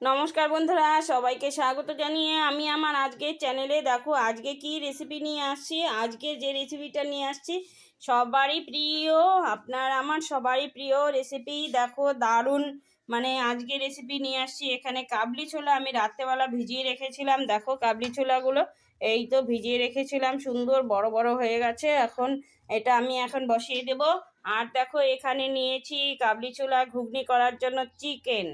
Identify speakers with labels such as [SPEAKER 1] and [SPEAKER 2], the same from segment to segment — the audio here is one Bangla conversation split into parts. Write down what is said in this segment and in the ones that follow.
[SPEAKER 1] নমস্কার বন্ধুরা, সবাইকে স্বাগত জানিয়ে আমি আমার আজকের চ্যানেলে দেখো, আজকে কি রেসিপি নিয়ে আসছি? আজকে যে রেসিপিটা নিয়ে আসছি, সবারই প্রিয়, আপনার আমার সবারই প্রিয় রেসিপি দেখো দারুণ মানে আজকে রেসিপি নিয়ে আসছি। এখানে কাবলি ছোলা আমি রাত্রেবেলা ভিজিয়ে রেখেছিলাম, দেখো কাবলি ছোলাগুলো, এই তো ভিজিয়ে রেখেছিলাম, সুন্দর বড় বড় হয়ে গেছে, এখন এটা আমি এখন বসিয়ে দেব। আর দেখো এখানে নিয়েছি কাবলি ছোলা, ঘুগনি করার জন্য চিকেন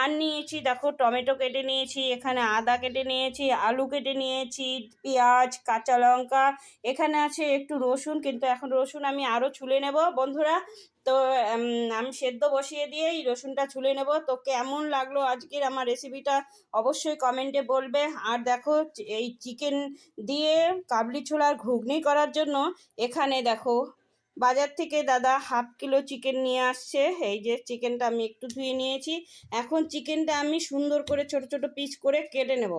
[SPEAKER 1] আর নিয়েছি, দেখো টমেটো কেটে নিয়েছি, এখানে আদা কেটে নিয়েছি, আলু কেটে নিয়েছি, পেঁয়াজ, কাঁচা লঙ্কা, এখানে আছে একটু রসুন, কিন্তু এখন রসুন আমি আরও ছুলে নেব, বন্ধুরা। তো আমি সেদ্ধ বসিয়ে দিয়ে এই রসুনটা ছুলে নেব। তো কেমন লাগল আজকের আমার রেসিপিটা অবশ্যই কমেন্টে বলবে। আর দেখো, এই চিকেন দিয়ে কাবলি ছোলার ঘুগনি করার জন্য এখানে দেখো বাজার থেকে দাদা হাফ কিলো চিকেন নিয়ে আসছে। এই যে চিকেনটা আমি একটু ধুয়ে নিয়েছি। এখন চিকেনটা আমি সুন্দর করে ছোট ছোট পিস করে কেটে নেব।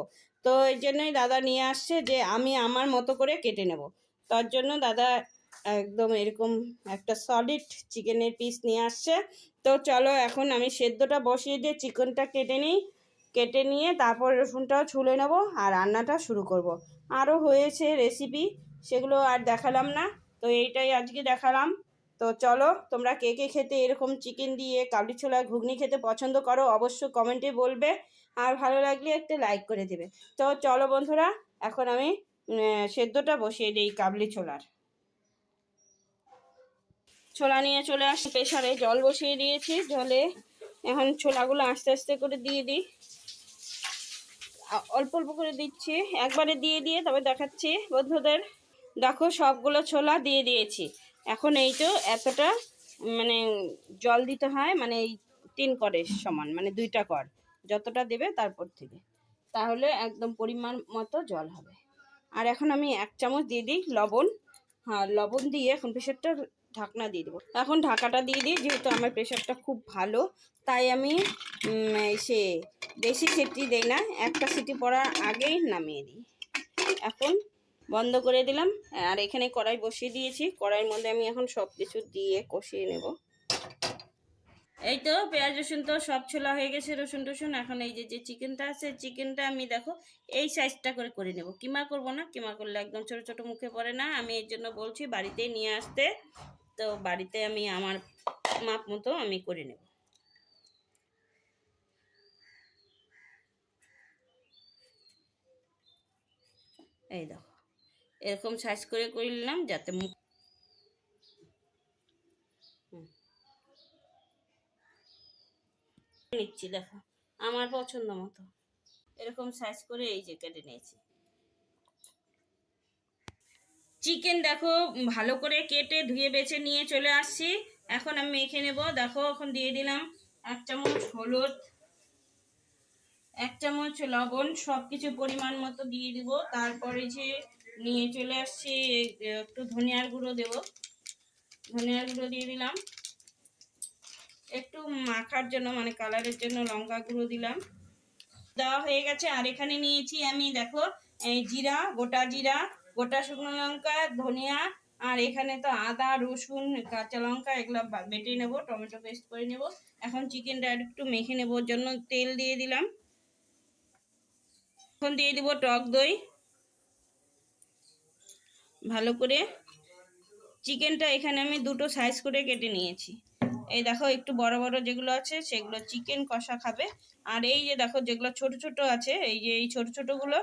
[SPEAKER 1] তো এই জন্যই দাদা নিয়ে আসছে যে আমি আমার মতো করে কেটে নেব। তার জন্য দাদা একদম এরকম একটা সলিড চিকেনের পিস নিয়ে আসছে। তো চলো এখন আমি সেদ্ধটা বসিয়ে দিয়ে চিকেনটা কেটে নিই। কেটে নিয়ে তারপর রসুনটাও ছুলে নেব আর রান্নাটা শুরু করব। আরও হয়েছে রেসিপি সেগুলো আর দেখালাম না। তো এইটাই আজকে দেখালাম। তো চলো, তোমরা কে কে খেতে এরকম চিকেন দিয়ে কাবলি ছোলা ঘুগনি খেতে পছন্দ করো অবশ্য কমেন্টে বলবে। আর ভালো লাগলে একটা লাইক করে দেবে। তো চলো বন্ধুরা, এখন আমি সেদ্ধটা বসিয়ে দিই কাবলি ছোলার। ছোলা নিয়ে চলে আসি প্রেশারে জল বসিয়ে দিয়েছি, জলে এখন ছোলাগুলো আস্তে আস্তে করে দিয়ে দিই। অল্প অল্প করে দিচ্ছি, একবারে দিয়ে দিয়ে তবে দেখাচ্ছি বন্ধুদের। দেখো সবগুলো ছোলা দিয়ে দিয়েছি। এখন এই তো এতটা মানে জল দিতে হয় মানে এই তিন করের সমান মানে দুইটা কর। যতটা দেবে তারপর থেকে। তাহলে একদম পরিমাণ মতো জল হবে। আর এখন আমি এক চামচ দিয়ে দিই লবণ। হ্যাঁ লবণ দিয়ে এখন প্রেশারটা ঢাকনা দিয়ে দেবো। এখন ঢাকাটা দিয়ে দিই, যেহেতু আমার প্রেশারটা খুব ভালো, তাই আমি সে বেশি সিটি দেই না, একটা সিটি পড়ার আগেই নামিয়ে দিই। এখন বন্ধ করে দিলাম। আর এখানে কড়াই বসিয়ে দিয়েছি। কড়াইয়ের মধ্যে আমি এখন সব কিছু দিয়ে কষিয়ে নেব। এই তো পেঁয়াজ, রসুন তো সব ছোলা হয়ে গেছে, রসুন, টসুন। এখন এই যে যে চিকেনটা আছে, চিকেনটা আমি দেখো এই সাইজটা করে করে নেব। কিমা করব না? কিমা করলে একদম ছোট ছোট মুখে পড়ে না? আমি এর জন্য বলছি বাড়িতে নিয়ে আসতে। তো বাড়িতে আমি আমার মাপ মতো আমি করে নেব। এই দেখো। এরকম সাইজ করে করে নিলাম যাতে মুখ। নিচ্ছি, দেখো। আমার পছন্দ মতো। এরকম সাইজ করে এই যে কেটে নিয়েছি। চিকেন দেখো, ভালো করে কেটে ধুয়ে বেছে নিয়ে চলে আসছি। এখন আমি মেখে নেব। দেখো, এখন দিয়ে দিলাম এক চামচ হলুদ, এক চামচ লবণ সব কিছু পরিমাণ মতো দিয়ে দিব। তারপরে যে নিয়ে চলে আসছি একটু ধনিয়ার গুঁড়ো দেব। ধনিয়ার গুঁড়ো দিয়ে দিলাম। একটু মাখার জন্য মানে কালারের জন্য লঙ্কা গুঁড়ো দিলাম। দেওয়া হয়ে গেছে, আর এখানে নিয়েছি আমি, দেখো, এই জিরা, গোটা জিরা, গোটা শুকনো লঙ্কা, ধনিয়া, আর এখানে তো আদা, রসুন, কাঁচা লঙ্কা, এগুলো বেটে নেব, টমেটো পেস্ট করে নেব। এখন চিকেনটা একটু মেখে নেব জন্য তেল দিয়ে দিলাম। এখন দিয়ে দিব টক দই। ভালো করে চিকেনটা এখানে আমি দুটো সাইজ করে কেটে নিয়েছি। এই দেখো একটু বড় বড় যেগুলো আছে, সেগুলো চিকেন কষা খাবে। আর এই যে দেখো যেগুলো ছোট ছোট আছে, এই যে এই ছোট ছোটগুলো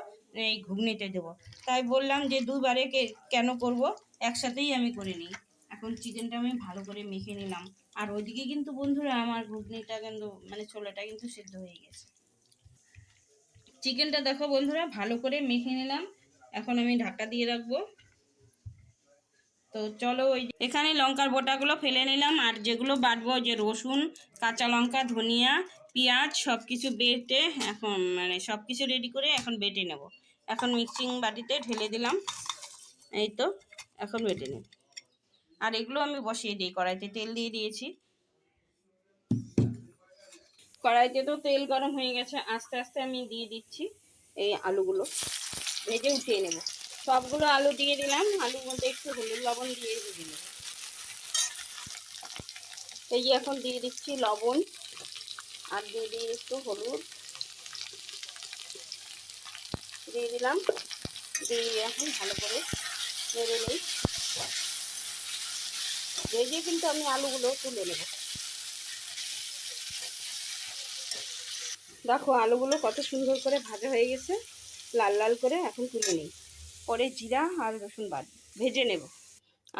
[SPEAKER 1] এই ঘুগনিতে দেবো। তাই বললাম যে দুবারে কেন করব? একসাথেই আমি করে নিই। এখন চিকেনটা আমি ভালো করে মেখে নিলাম। আর ওইদিকে কিন্তু বন্ধুরা আমার ঘুগনিটা কিন্তু মানে ছোলাটা কিন্তু সেদ্ধ হয়ে গেছে। চিকেনটা দেখো বন্ধুরা, ভালো করে মেখে নিলাম। এখন আমি ঢাকা দিয়ে রাখব। তো চলো ওই এখানে লঙ্কার বোটাগুলো ফেলে নিলাম, আর যেগুলো বাটবো যে রসুন, কাঁচা লঙ্কা, ধনিয়া, পেঁয়াজ সব কিছু বেটে এখন মানে সব কিছু রেডি করে এখন বেটে নেব। এখন মিক্সিং বাটিতে ঢেলে দিলাম, এই তো এখন বেটে নেব। আর এগুলো আমি বসিয়ে দিই, কড়াইতে তেল দিয়ে দিয়েছি। কড়াইতে তো তেল গরম হয়ে গেছে, আস্তে আস্তে আমি দিয়ে দিচ্ছি এই আলুগুলো, ভেজে উঠিয়ে নেব। সবগুলো আলু দিয়ে দিলাম। আলুর মধ্যে একটু হলুদ লবণ দিয়ে দিয়ে নেব এই এখন দিয়ে দিচ্ছি লবণ আর দিয়ে দিই একটু হলুদ। দিয়ে দিলাম। দিয়ে এখন ভালো করে নেড়ে নিই। ভেজে কিন্তু আমি আলুগুলো তুলে নেব। দেখো আলুগুলো কত সুন্দর করে ভাজা হয়ে গেছে। লাল লাল করে এখন তুলে নিই। পরে জিরা আর রসুন বাদ, ভেজে নেব।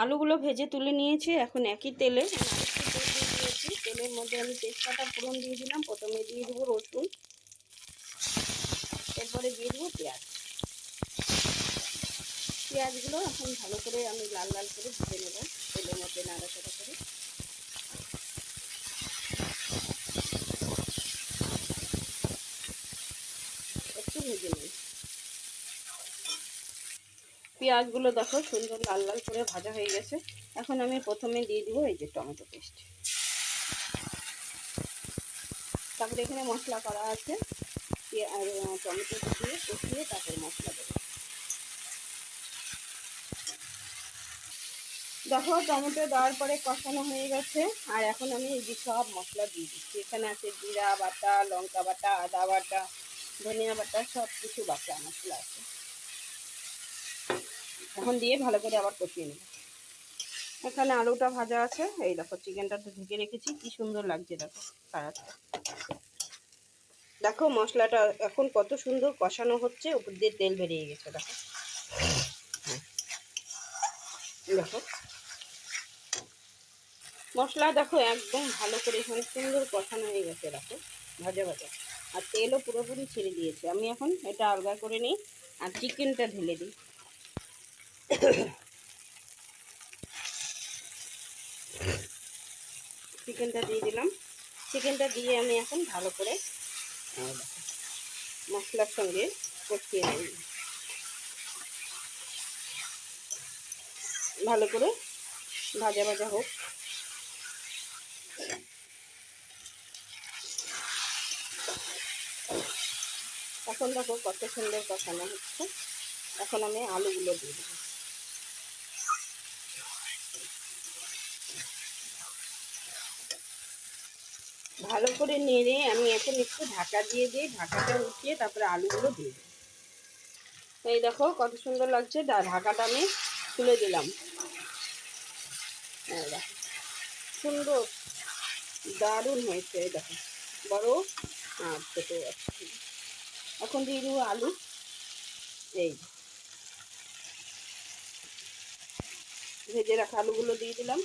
[SPEAKER 1] আলুগুলো ভেজে তুলে নিয়েছি, এখন একই তেলে দিয়েছি। তেলের মধ্যে আমি তেজপাতা ফোড়ন দিয়ে দিলাম, প্রথমে দিয়ে দেবো রসুন, এরপরে দিয়ে দেবো পেঁয়াজ। পেঁয়াজগুলো এখন ভালো করে আমি লাল লাল করে ভেজে নেব, তেলের মধ্যে নাড়াচাড়া করে একটু ভেজে নিই পেঁয়াজগুলো দেখো সুন্দর লাল লাল করে ভাজা হয়ে গেছে। এখন আমি প্রথমে দিয়ে দিব এই যে টমেটো পেস্ট। তারপরে এখানে মশলা করা আছে। টমেটো দিয়ে কষিয়ে তারপরে মশলা দেবো। দেখো টমেটো দেওয়ার পরে কষানো হয়ে গেছে। আর এখন আমি এই যে সব মশলা দিয়ে দিচ্ছি। এখানে আছে জিরা বাটা, লঙ্কা বাটা, আদা বাটা, ধনিয়া বাটা সব কিছু বাটা মশলা আছে। এখন দিয়ে ভালো করে আবার কষিয়ে নেব। এখানে আলুটা ভাজা আছে। এই দেখো, চিকেনটা তো ঢেকে রেখেছি। কি সুন্দর লাগছে দেখো কারাটা দেখো, মশলাটা এখন কত সুন্দর কষানো হচ্ছে। উপর দিয়ে তেল বেরিয়ে গেছে, দেখো। দেখো। মশলা দেখো, একদম ভালো করে এখানে সুন্দর কষানো হয়ে গেছে, দেখো। ভাজা ভাজা। আর তেলও পুরোপুরি ছেড়ে দিয়েছে। আমি এখন এটা আলগা করে নিই আর চিকেনটা ঢেলে দিই। চিকেনটা দিয়ে দিলাম। চিকেনটা দিয়ে আমি এখন ভালো করে মশলার সঙ্গে কষিয়ে নেব। ভালো করে ভাজা ভাজা হোক। এখন দেখো কত সুন্দর কষানো হচ্ছে। এখন আমি আলুগুলো দিয়ে দেবো ভালো করে নেড়ে আমি এখন একটু ঢাকা দিয়ে দিই। ঢাকাটা উঠিয়ে তারপরে আলুগুলো দিয়ে দিই। এই দেখো কত সুন্দর লাগছে। ঢাকাটা আমি তুলে দিলাম। সুন্দর, দারুণ হয়েছে এই দেখো। বড়, আর ছোটো এখন দিয়ে দেবো আলু। এই ভেজে রাখা আলুগুলো দিয়ে দিলাম।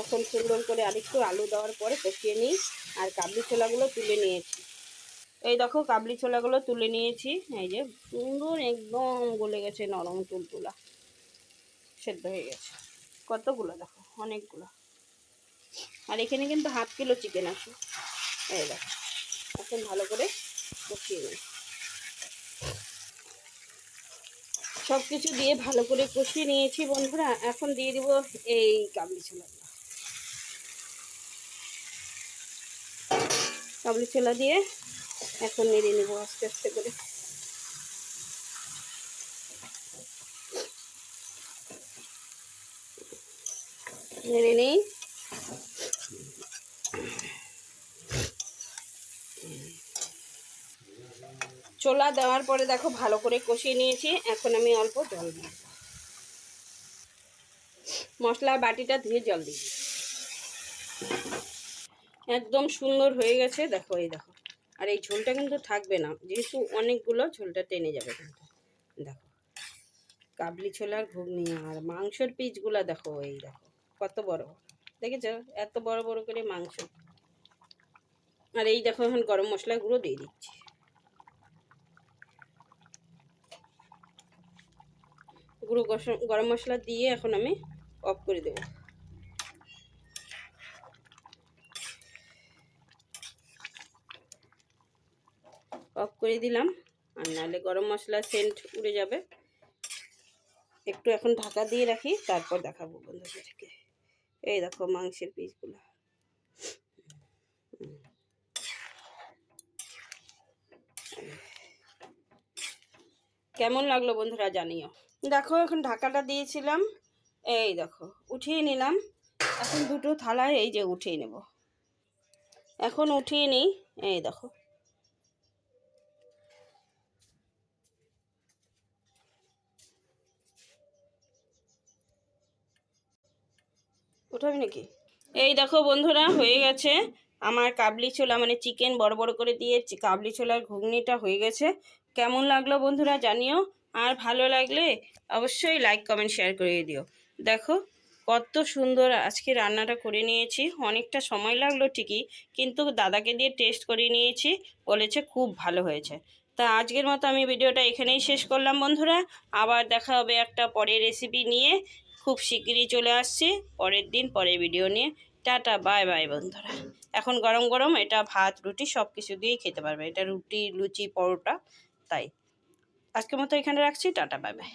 [SPEAKER 1] এখন সুন্দর করে আরেকটু আলু দেওয়ার পরে কষিয়ে নিই আর কাবলি ছোলাগুলো তুলে নিয়েছি। এই দেখো, কাবলি ছোলাগুলো তুলে নিয়েছি। এই যে সুন্দর একদম গলে গেছে নরম তুলতুলা। সেদ্ধ হয়ে গেছে। কতগুলো দেখো? অনেকগুলো। আর এখানে কিন্তু হাফ কিলো চিকেন আছে। এই দেখো, এখন ভালো করে কষিয়ে নিই। সব কিছু দিয়ে ভালো করে কষিয়ে নিয়েছি বন্ধুরা। এখন দিয়ে দিব এই কাবলি ছোলাগুলো। কাবলি ছোলা দিয়ে এখন নেড়ে নেব আস্তে আস্তে করে। নেড়ে নেই। ছোলা দেওয়ার পরে দেখো ভালো করে কষিয়ে নিয়েছি, এখন আমি অল্প জল দিই মশলার বাটিটা ধুয়ে জল দিই। একদম সুন্দর হয়ে গেছে। দেখো, এই দেখো। আর এই ঝোলটা কিন্তু থাকবে না। যেহেতু অনেকগুলো ঝোলটা টেনে যাবে কিন্তু। দেখো, কাবলি ছোলার ঘুগনি আর মাংসের পিসগুলো দেখো, এই দেখো, কত বড়। দেখেছ? এত বড় বড় করে মাংস। আর এই দেখো, এখন গরম মশলা গুঁড়ো দিয়ে দিচ্ছি। গুঁড়ো গরম মশলা দিয়ে এখন আমি অফ করে দেবো। অফ করে দিলাম। আর নাহলে গরম মশলা সেন্ট উড়ে যাবে। একটু এখন ঢাকা দিয়ে রাখি, তারপর দেখাবো বন্ধুদেরকে। এই দেখো মাংসের পিসগুলো। কেমন লাগল বন্ধুরা জানিও। দেখো এখন ঢাকাটা দিয়েছিলাম। এই দেখো, উঠিয়ে নিলাম। এখন দুটো থালায় এই যে উঠিয়ে নেব। এখন উঠিয়ে নিই। এই দেখো। উঠাবি নাকি? এই দেখো বন্ধুরা, হয়ে গেছে। আমার কাবলি ছোলা মানে চিকেন বড় বড় করে দিয়ে কাবলি ছোলার ঘুগনিটা হয়ে গেছে। কেমন লাগল বন্ধুরা জানিও। আর ভালো লাগলে অবশ্যই লাইক কমেন্ট শেয়ার করে দিও। দেখো, কত সুন্দর আজকে রান্নাটা করে নিয়েছি। অনেকটা সময় লাগল ঠিকই, কিন্তু দাদাকে দিয়ে টেস্ট করে নিয়েছি। বলেছে খুব ভালো হয়েছে। তা আজকের মতো আমি ভিডিওটা এখানেই শেষ করলাম বন্ধুরা। আবার দেখা হবে একটা পরের রেসিপি নিয়ে। খুব শিগগিরই চলে আসছি। পরের দিন পরের ভিডিও নিয়ে। টাটা বাই বাই বন্ধুরা। এখন গরম গরম, এটা ভাত, রুটি সব কিছু দিয়েই খেতে পারবে। এটা রুটি, লুচি, পরোটা, তাই। আজকের মতো এখানে রাখছি। Tata bye bye